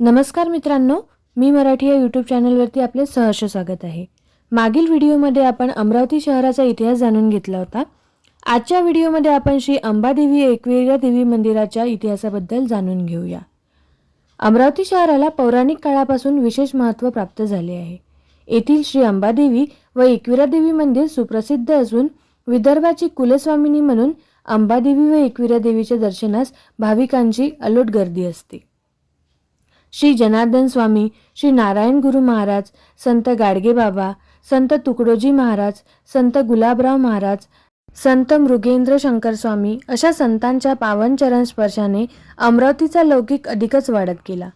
नमस्कार मित्रांनो मी मराठी या यूट्यूब चॅनलवरती आपले सहर्ष स्वागत आहे. मागील व्हिडिओमध्ये आपण अमरावती शहराचा इतिहास जाणून घेतला होता. आजच्या व्हिडिओमध्ये आपण श्री अंबादेवी एकविरा देवी मंदिराच्या इतिहासाबद्दल जाणून घेऊया. अमरावती शहराला पौराणिक काळापासून विशेष महत्त्व प्राप्त झाले आहे. येथील श्री अंबादेवी व एकविरा देवी मंदिर सुप्रसिद्ध असून विदर्भाची कुलस्वामिनी म्हणून अंबादेवी व एकविरा देवीच्या दर्शनास भाविकांची अलोट गर्दी असते. श्री जनार्दन स्वामी श्री नारायण गुरु महाराज संत गाडगेबाबा संत तुकडोजी महाराज संत गुलाबराव महाराज संत मृगेंद्र शंकर स्वामी अशा संतांच्या पावनचरण स्पर्शाने अमरावतीचा लौकिक अधिकच वाढत गेला.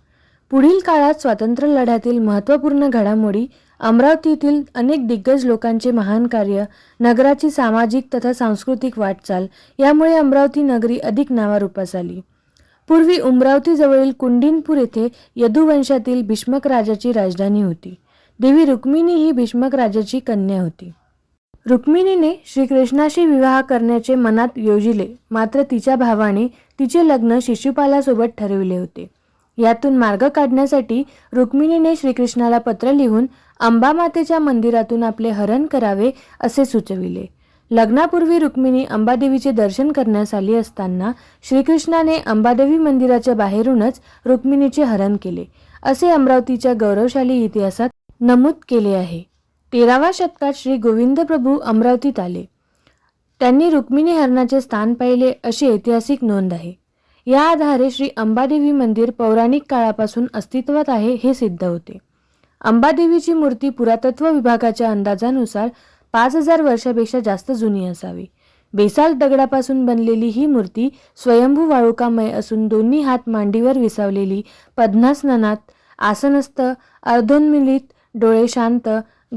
पुढील काळात स्वातंत्र्य लढ्यातील महत्त्वपूर्ण घडामोडी अमरावतीतील अनेक दिग्गज लोकांचे महान कार्य नगराची सामाजिक तथा सांस्कृतिक वाटचाल यामुळे अमरावती नगरी अधिक नावारूपास आली. पूर्वी उमरावतीजवळील कुंडिनपूर येथे यदुवंशातील भीष्मक राजाची राजधानी होती. देवी रुक्मिणी ही भीष्मक राजाची कन्या होती. रुक्मिणीने श्रीकृष्णाशी विवाह करण्याचे मनात योजिले मात्र तिच्या भावाने तिचे लग्न शिशुपालासोबत ठरविले होते. यातून मार्ग काढण्यासाठी रुक्मिणीने श्रीकृष्णाला पत्र लिहून अंबामातेच्या मंदिरातून आपले हरण करावे असे सुचविले. लग्नापूर्वी रुक्मिणी अंबादेवीचे दर्शन करण्यास आली असताना श्रीकृष्णाने अंबादेवी मंदिराच्या बाहेरूनच रुक्मिणीचे हरण केले. असे अमरावतीच्या गौरवशाली इतिहासात नमूद केले आहे. तेराव्या शतकात श्री गोविंद प्रभू अमरावतीत आले. त्यांनी रुक्मिणी हरणाचे स्थान पाहिले अशी ऐतिहासिक नोंद आहे. या आधारे श्री अंबादेवी मंदिर पौराणिक काळापासून अस्तित्वात आहे हे सिद्ध होते. अंबादेवीची मूर्ती पुरातत्व विभागाच्या अंदाजानुसार पाच हजार वर्षापेक्षा जास्त जुनी असावी. बेसाल दगडापासून बनलेली ही मूर्ती स्वयंभू वाळुकामय असून दोन्ही हात मांडीवर विसावलेली पद्मासनात आसनस्थ अर्धोन्मिलित डोळे शांत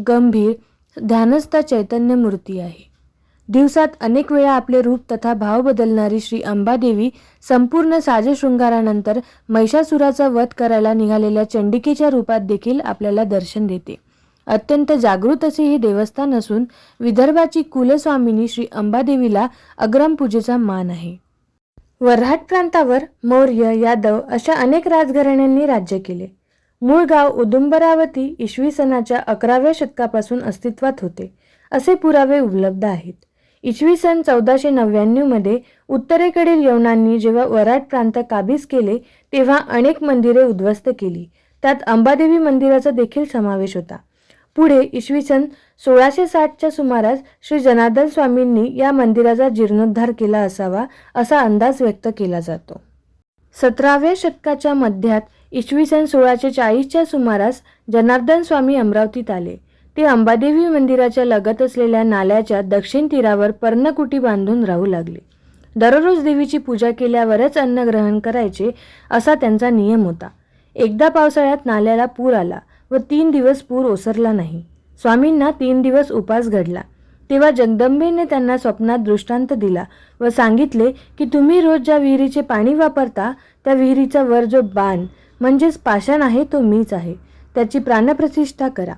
गंभीर ध्यानस्थ चैतन्य मूर्ती आहे. दिवसात अनेक वेळा आपले रूप तथा भाव बदलणारी श्री अंबादेवी संपूर्ण साजशृंगारानंतर महिषासुराचा वध करायला निघालेल्या चंडिकेच्या रूपात देखील आपल्याला दर्शन देते. अत्यंत जागृत असे हे देवस्थान असून विदर्भाची कुलस्वामिनी श्री अंबादेवीला अग्रम पूजेचा मान आहे. वर्हाट प्रांतावर मौर्य यादव अशा अनेक राजघराण्यांनी राज्य केले. मूळ गाव उदुंबरावती इसवी सनाच्या अकराव्या शतकापासून अस्तित्वात होते असे पुरावे उपलब्ध आहेत. इसवी सन चौदाशे नव्याण्णवमध्ये उत्तरेकडील यवनांनी जेव्हा वराट प्रांत काबीज केले तेव्हा अनेक मंदिरे उद्ध्वस्त केली. त्यात अंबादेवी मंदिराचा देखील समावेश होता. पुढे इसवी सन सोळाशे साठच्या सुमारास श्री जनार्दन स्वामींनी या मंदिराचा जीर्णोद्धार केला असावा असा अंदाज व्यक्त केला जातो. सतराव्या शतकाच्या मध्यात इसवी सन सोळाशे चाळीसच्या सुमारास जनार्दन स्वामी अमरावतीत आले. ते अंबादेवी मंदिराच्या लगत असलेल्या नाल्याच्या दक्षिण तीरावर पर्णकुटी बांधून राहू लागले. दररोज देवीची पूजा केल्यावरच अन्न ग्रहण करायचे असा त्यांचा नियम होता. एकदा पावसाळ्यात नाल्याला पूर आला. व तीन दिवस पूर ओसरला नाही. स्वामींना तीन दिवस उपास घडला. तेव्हा जगदंबेने त्यांना स्वप्नात दृष्टांत दिला व सांगितले की तुम्ही रोज ज्या विहिरीचे पाणी वापरता त्या विहिरीचा वर जो बाण म्हणजेच पाषाण आहे तो मीच आहे. त्याची प्राणप्रतिष्ठा करा.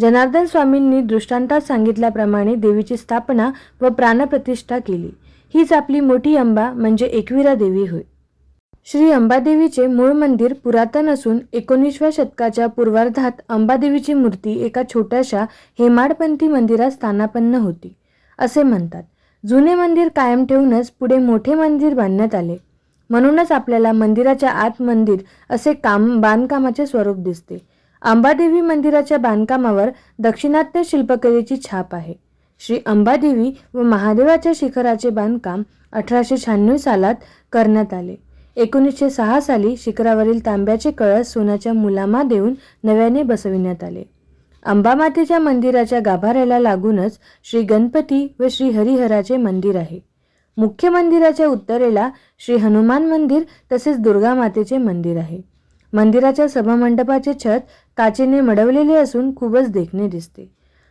जनार्दन स्वामींनी दृष्टांतात सांगितल्याप्रमाणे देवीची स्थापना व प्राणप्रतिष्ठा केली. हीच आपली मोठी अंबा म्हणजे एकविरा देवी होय. श्री अंबादेवीचे मूळ मंदिर पुरातन असून एकोणीसव्या शतकाच्या पूर्वार्धात अंबादेवीची मूर्ती एका छोट्याशा हेमाडपंथी मंदिरात स्थानापन्न होती असे म्हणतात. जुने मंदिर कायम ठेवूनच पुढे मोठे मंदिर बांधण्यात आले. म्हणूनच आपल्याला मंदिराच्या आत मंदिर असे काम बांधकामाचे स्वरूप दिसते. अंबादेवी मंदिराच्या बांधकामावर दक्षिणात्य शिल्पकलेची छाप आहे. श्री अंबादेवी व महादेवाच्या शिखराचे बांधकाम अठराशे शहाण्णव सालात करण्यात आले. एकोणीसशे सहा साली शिखरावरील तांब्याचे कळस सोन्याच्या मुलामा देऊन नव्याने बसविण्यात आले. अंबामातेच्या मंदिराच्या गाभाऱ्याला लागूनच श्री गणपती व श्री हरिहराचे मंदिर आहे. मुख्य मंदिराच्या उत्तरेला श्री हनुमान मंदिर तसेच दुर्गा मातेचे मंदिर आहे. मंदिराच्या सभामंडपाचे छत काचेने मडवलेले असून खूपच देखणे दिसते.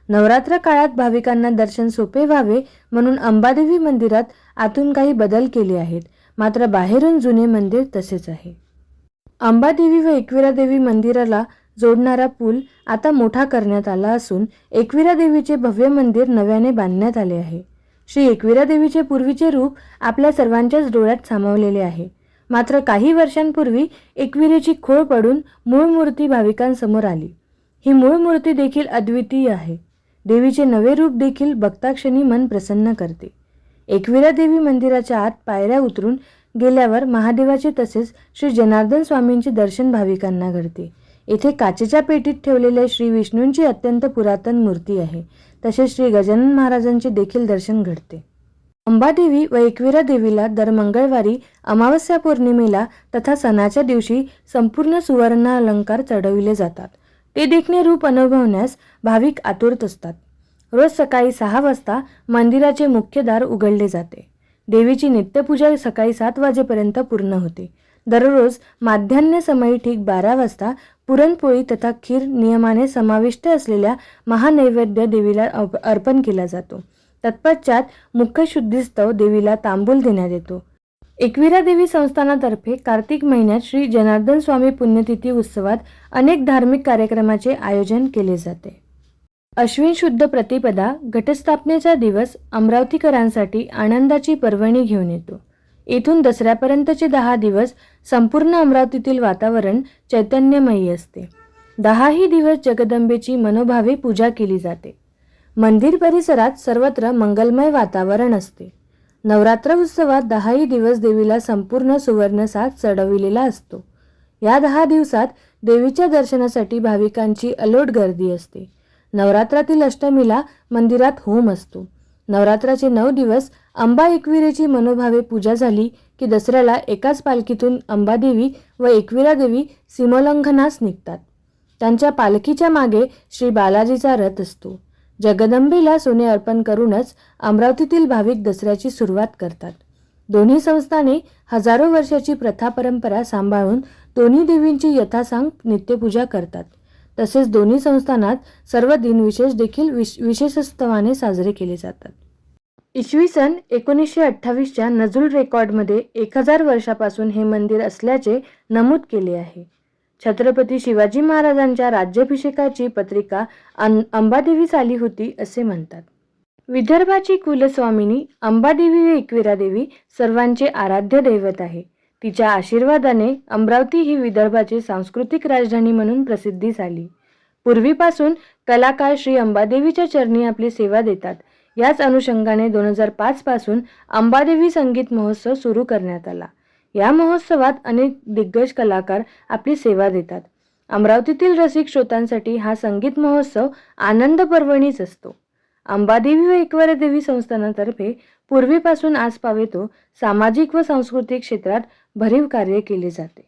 नवरात्र काळात भाविकांना दर्शन सोपे व्हावे म्हणून अंबादेवी मंदिरात आतून काही बदल केले आहेत. मात्र बाहेरून जुने मंदिर तसेच आहे. अंबादेवी व एकविरादेवी मंदिराला जोडणारा पूल आता मोठा करण्यात आला असून एकविरा देवीचे भव्य मंदिर नव्याने बांधण्यात आले आहे. श्री एकविरा देवीचे पूर्वीचे रूप आपल्या सर्वांच्याच डोळ्यात सामावलेले आहे. मात्र काही वर्षांपूर्वी एकविरेची खोळ पडून मूळ मूर्ती भाविकांसमोर आली. ही मूळ मूर्ती देखील अद्वितीय आहे. देवीचे नवे रूप देखील बघताक्षणी मन प्रसन्न करते. एकविरा देवी मंदिराच्या आत पायऱ्या उतरून गेल्यावर महादेवाचे तसेच श्री जनार्दन स्वामींचे दर्शन भाविकांना घडते. येथे काचेच्या पेटीत ठेवलेल्या श्री विष्णूंची अत्यंत पुरातन मूर्ती आहे. तसेच श्री गजानन महाराजांचे देखील दर्शन घडते. अंबादेवी व एकविरा देवीला दर मंगळवारी अमावस्या पौर्णिमेला तथा सणाच्या दिवशी संपूर्ण सुवर्ण अलंकार चढविले जातात. ते देखणे रूप अनुभवण्यास भाविक आतुरत असतात. रोज सकाळी सहा वाजता मंदिराचे मुख्य दार उघडले जाते. देवीची नित्यपूजा सकाळी सात वाजेपर्यंत पूर्ण होते. दररोज माध्यान्ह समयी ठीक बारा वाजता पुरणपोळी तथा खीर नियमाने समाविष्ट असलेल्या महानैवेद्य देवीला अप- अर्पण केला जातो. तत्पश्चात मुख्य शुद्धीस्तव देवीला तांबूल देण्यात येतो. एकविरा देवी संस्थानातर्फे कार्तिक महिन्यात श्री जनार्दन स्वामी पुण्यतिथी उत्सवात अनेक धार्मिक कार्यक्रमाचे आयोजन केले जाते. अश्विन शुद्ध प्रतिपदा घटस्थापनेचा दिवस अमरावतीकरांसाठी आनंदाची पर्वणी घेऊन येतो. येथून दसऱ्यापर्यंतचे दहा दिवस संपूर्ण अमरावतीतील वातावरण चैतन्यमयी असते. दहाही दिवस जगदंबेची मनोभावे पूजा केली जाते. मंदिर परिसरात सर्वत्र मंगलमय वातावरण असते. नवरात्र उत्सवात दहाही दिवस देवीला संपूर्ण सुवर्णसाथ चढविलेला असतो. या दहा दिवसात देवीच्या दर्शनासाठी भाविकांची अलोट गर्दी असते. नवरात्रातील अष्टमीला मंदिरात होम असतो. नवरात्राचे नऊ दिवस अंबा एकविरेची मनोभावे पूजा झाली की दसऱ्याला एकाच पालखीतून अंबादेवी व एकविरा देवी सीमोल्लंघनास निघतात. त्यांच्या पालखीच्या मागे श्री बालाजीचा रथ असतो. जगदंबेला सोने अर्पण करूनच अमरावतीतील भाविक दसऱ्याची सुरुवात करतात. दोन्ही संस्थाने हजारो वर्षाची प्रथा परंपरा सांभाळून दोन्ही देवींची यथासांग नित्यपूजा करतात. तसेच दोन्ही संस्थानात सर्व दिनविशेष देखील विश विशेषस्तवाने साजरे केले जातात. इसवी सन एकोणीसशे अठ्ठावीसच्या नजूल रेकॉर्डमध्ये एक हजार वर्षापासून हे मंदिर असल्याचे नमूद केले आहे. छत्रपती शिवाजी महाराजांच्या राज्याभिषेकाची पत्रिका अं अंबादेवीस आली होती असे म्हणतात. विदर्भाची कुलस्वामिनी अंबादेवी व एकविरादेवी सर्वांचे आराध्य दैवत आहे. तिच्या आशीर्वादाने अमरावती ही विदर्भाची सांस्कृतिक राजधानी म्हणून प्रसिद्धीस आली पूर्वीपासून कलाकार श्री अंबादेवीच्या चरणी आपली सेवा देतात. याच अनुषंगाने दोन हजार पाच पासून अंबादेवी संगीत महोत्सव सुरू करण्यात आला. या महोत्सवात अनेक दिग्गज कलाकार आपली सेवा देतात. अमरावतीतील रसिक श्रोतांसाठी हा संगीत महोत्सव आनंद पर्वणीच असतो. अंबादेवी व एकवारदेवी संस्थानातर्फे पूर्वीपासून आज पावेतो सामाजिक व सांस्कृतिक क्षेत्रात भरीव कार्य केले जाते.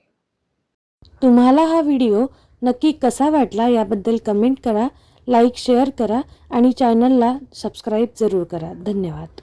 तुम्हाला हा व्हिडिओ नक्की कसा वाटला याबद्दल कमेंट करा लाईक शेअर करा आणि चॅनलला सबस्क्राईब जरूर करा. धन्यवाद.